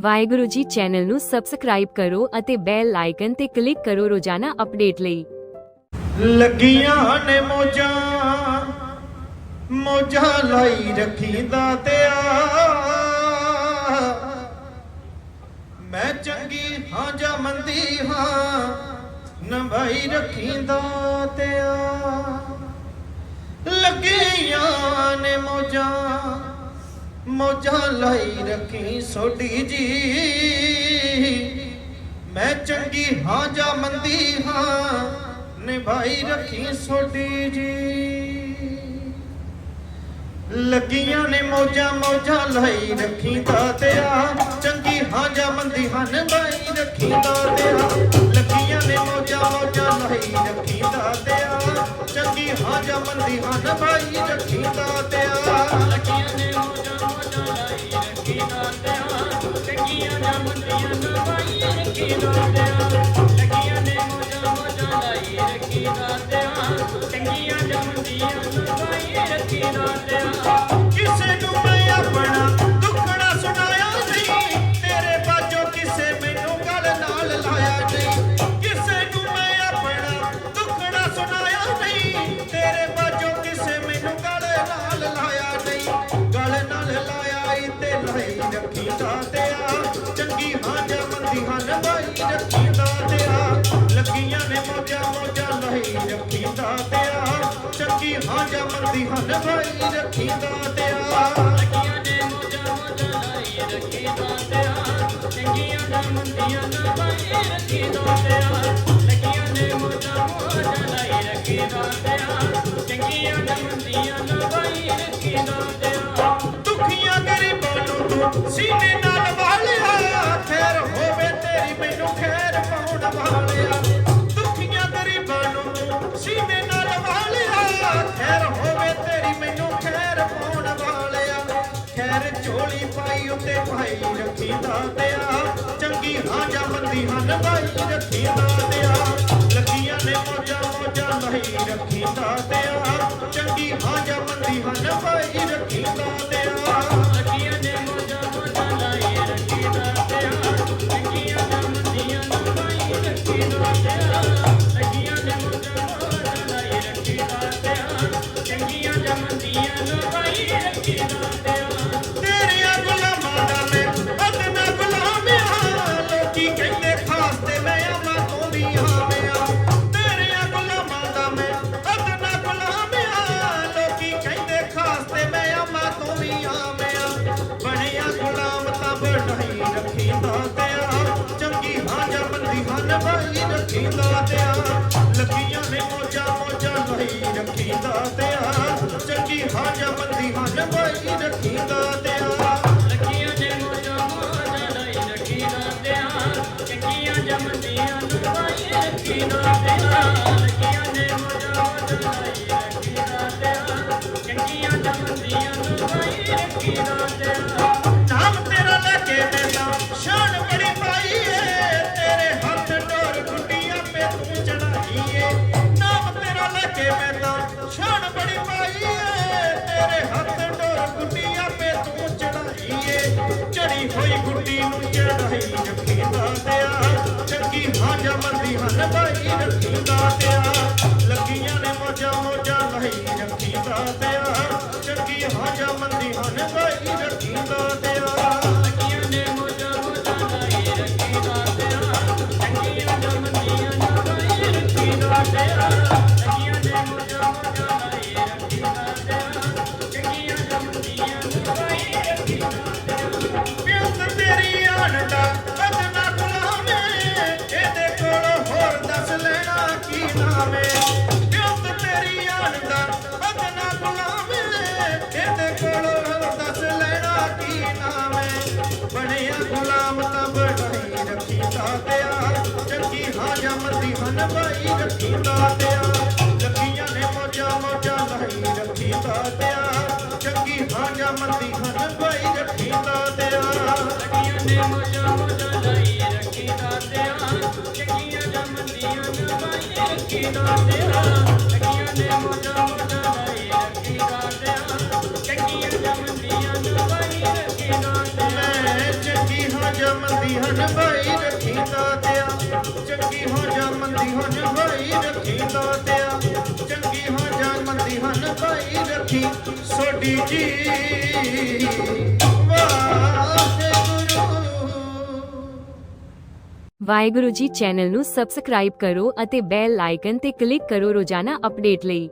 Waheguru ji channel ਨੂੰ subscribe ਕਰੋ ਅਤੇ ਬੈਲ ਆਈਕਨ ਤੇ ਕਲਿੱਕ ਕਰੋ ਰੋਜ਼ਾਨਾ ਅਪਡੇਟ ਲਈ। ਲੱਗੀਆਂ ਨੇ ਮੋਜਾਂ ਮੋਜਾਂ ਲਾਈ ਰੱਖੀਦਾ ਤਿਆ ਮੈਂ ਚੰਗੀ ਹਾਂ ਜਾਂ ਮੰਦੀ ਹਾਂ ਨਭਾਈ ਰੱਖੀਦਾ ਤਿਆ ਲੱਗੀਆਂ ਨੇ ਮੋਜਾਂ ਮੋਜਾਂ ਲਾਈ ਰੱਖੀ ਸੋਢੀ ਜੀ। ਮੈਂ ਚੰਗੀ ਹਾਂ ਜਾਂ ਮੰਦੀ ਹਾਂ, ਨਿਭਾਈ ਰੱਖੀ ਸੋਢੀ ਜੀ। ਲੱਗੀਆਂ ਨੇ ਮੌਜਾਂ ਮੌਜਾਂ ਲਾਈ ਰੱਖੀ ਦਾਤਿਆ ਚੰਗੀ ਹਾਂ ਜਾਂ ਮੰਦੀ ਹਨ ਨਿਭਾਈ ਰੱਖੀ ਦਾਤਿਆ ਲੱਗੀਆਂ ਨੇ ਮੋਜਾਂ ਮੋਜਾਂ ਲਾਈ ਰੱਖੀ ਦਾਤਿਆ ਚੰਗੀ ਹਾਂ ਜਾਂ ਮੰਦੀ ਹਨ ਨਿਭਾਈ ਰੱਖੀ ਦਾਤਿਆ ਲੱਗੀਆਂ ਨੇ ਮੋਜਾਂ ਮੋਜਾਂ ਲਾਈ ਰੱਖੀ ਦਾਤਿਆ ਚੰਗੀਆਂ ਜਾਂ ਮੰਦੀਆਂ ਨਵਾਈ ਰੱਖੀ ਦਾਤਿਆ ਲੱਗੀਆਂ ਨੇ ਮੋਜਾਂ ਮੋਜਾਂ ਲਾਈ ਰੱਖੀ ਦਾਤਿਆ ਹਾਂ ਜਾਂ ਮੰਦੀ ਹਾਂ ਨਵਾਈ ਰੱਖੀ ਦਾਤਿਆ ਲੱਗੀਆਂ ਨੇ ਮੋਜਾਂ ਮੋਜਾਂ ਲਾਈ ਰੱਖੀ ਦਾਤਿਆ ਚੰਗੀ ਹਾਂ ਜਾਂ ਮੰਦੀ ਹਾਂ ਨਵਾਈ ਰੱਖੀ ਦਾਤਿਆ ਲੱਗੀਆਂ ਨੇ ਮੋਜਾਂ ਮੋਜਾਂ ਲਾਈ ਰੱਖੀ ਦਾਤਿਆ ਚੰਗੀਆਂ ਜਾਂ ਮੰਦੀਆਂ ਨਵਾਈ ਰੱਖੀ ਦਾਤਿਆ ਲੱਗੀਆਂ ਨੇ ਮੋਜਾਂ ਮੋਜਾਂ ਲਾਈ ਰੱਖੀ ਦਾਤਿਆ ਚੰਗੀਆਂ ਜਾਂ ਮੰਦੀਆਂ ਨਵਾਈ ਰੱਖੀ ਦਾਤਿਆ ਦੁਖੀਆਂ ਗਰੀਬਾਂ ਨੂੰ ਤੂੰ ਸੀਨੇ ਨਾਲ ਵਾਲਿਆ ਖੈਰ ਹੋਵੇ ਵਾਲਿਆ। ਦੁਖੀਆਂ ਗਰੀਬਾਂ ਨੂੰ ਸੀਨੇ ਨਾਲ ਵਾਲਿਆ। ਖੈਰ ਹੋਵੇ ਤੇਰੀ ਮੈਨੂੰ ਖੈਰ ਪਾਉਣ ਵਾਲਿਆ। ਖੈਰ ਝੋਲੀ ਪਾਈ ਉੱਤੇ ਭਾਈ ਰੱਖੀ ਦਾਤਿਆ ਚੰਗੀ ਹਾਂ ਜਾਂ ਮੰਦੀ ਹਾਂ ਨਵਾਈ ਰੱਖੀ ਦਾਤਿਆ ਲੱਗੀਆਂ ਨੇ ਮੋਜਾਂ ਮੋਜਾਂ ਨਹੀਂ ਰੱਖੀ ਦਾਤਿਆ ਚੰਗੀ ਹਾਂ ਜਾਂ ਮੰਦੀ ਹਾਂ ਨਵਾਈ ਰੱਖੀ ਦਾਤਿਆ ਲੱਗੀਆਂ ਨਵਾਈ ਰੱਖੀ ਦਾਤਿਆ ਲੱਗੀਆਂ ਨੇ ਮੋਜਾਂ ਮੋਜਾਂ ਲਈ ਰੱਖੀ ਦਾਤਿਆ ਚੰਗੀ ਹਾਂ ਜਾਂ ਹਾਂ ਨਵਾਈ ਰੱਖੀ ਦਾਤਿਆ ਲੱਗੀਆਂ ਨੇ ਮੋਜਾਂ ਮੋਜਾਂ ਲਾਈ ਰੱਖੀ ਦਾਤਿਆ ਚੰਗੀਆਂ ਜਾਂ ਨਵਾਈ ਰੱਖੀ ਦਾਤਿਆ ਲੱਗੀਆਂ ਨੇ ਮੋਜਾਂ ਮੋਜਾਂ ਲਾਈ ਭਾਈ ਹਾਂ ਨਵਾਈ ਰੱਖੀ ਦਾਤਿਆ ਲੱਗੀਆਂ ਨੇ ਮੋਜਾਂ ਮੋਜਾਂ ਲਈ ਰੱਖੀ ਦਾਤਿਆ ਚੰਗੀ ਹਾਂ ਜਾਂ ਮੰਦੀ ਹਾਂ ਨਵਾਈ ਰੱਖੀ ਦਾਤਿਆ ਰੱਖੀ ਦਾਤਿਆ। ਚੰਗੀ ਹਾਂ ਜਾਂ ਮੰਦੀ ਹਾਂ ਨਵਾਈ ਰੱਖੀ ਦਾਤਿਆ। ਲੱਗੀਆਂ ਨੇ ਮੋਜਾਂ ਮੋਜਾਂ ਲਾਈ ਰੱਖੀ ਦਾਤਿਆ ਚੰਗੀ ਹਾਜਾ ਮਰਦੀ ਹਨ ਹਾਂ ਨਵਾਈ ਰੱਖੀ ਦਾਤਿਆ। ਚੰਗੀ ਹੋ ਜੰਮਦੀ ਹਨ ਭਾਈ ਰੱਖੀ ਦਾਤਿਆ ਚੰਗੀ ਹੋ ਜੰਮਦੀ ਹਨ ਭਾਈ ਰੱਖੀ ਸੋਡੀ ਜੀ। ਵਾਹਿਗੁਰੂ ਵਾਹਿਗੁਰੂ ਜੀ ਚੈਨਲ ਨੂੰ ਸਬਸਕ੍ਰਾਈਬ ਕਰੋ ਅਤੇ ਬੈਲ ਆਈਕਨ ਤੇ ਕਲਿੱਕ ਕਰੋ ਰੋਜ਼ਾਨਾ ਅਪਡੇਟ ਲਈ।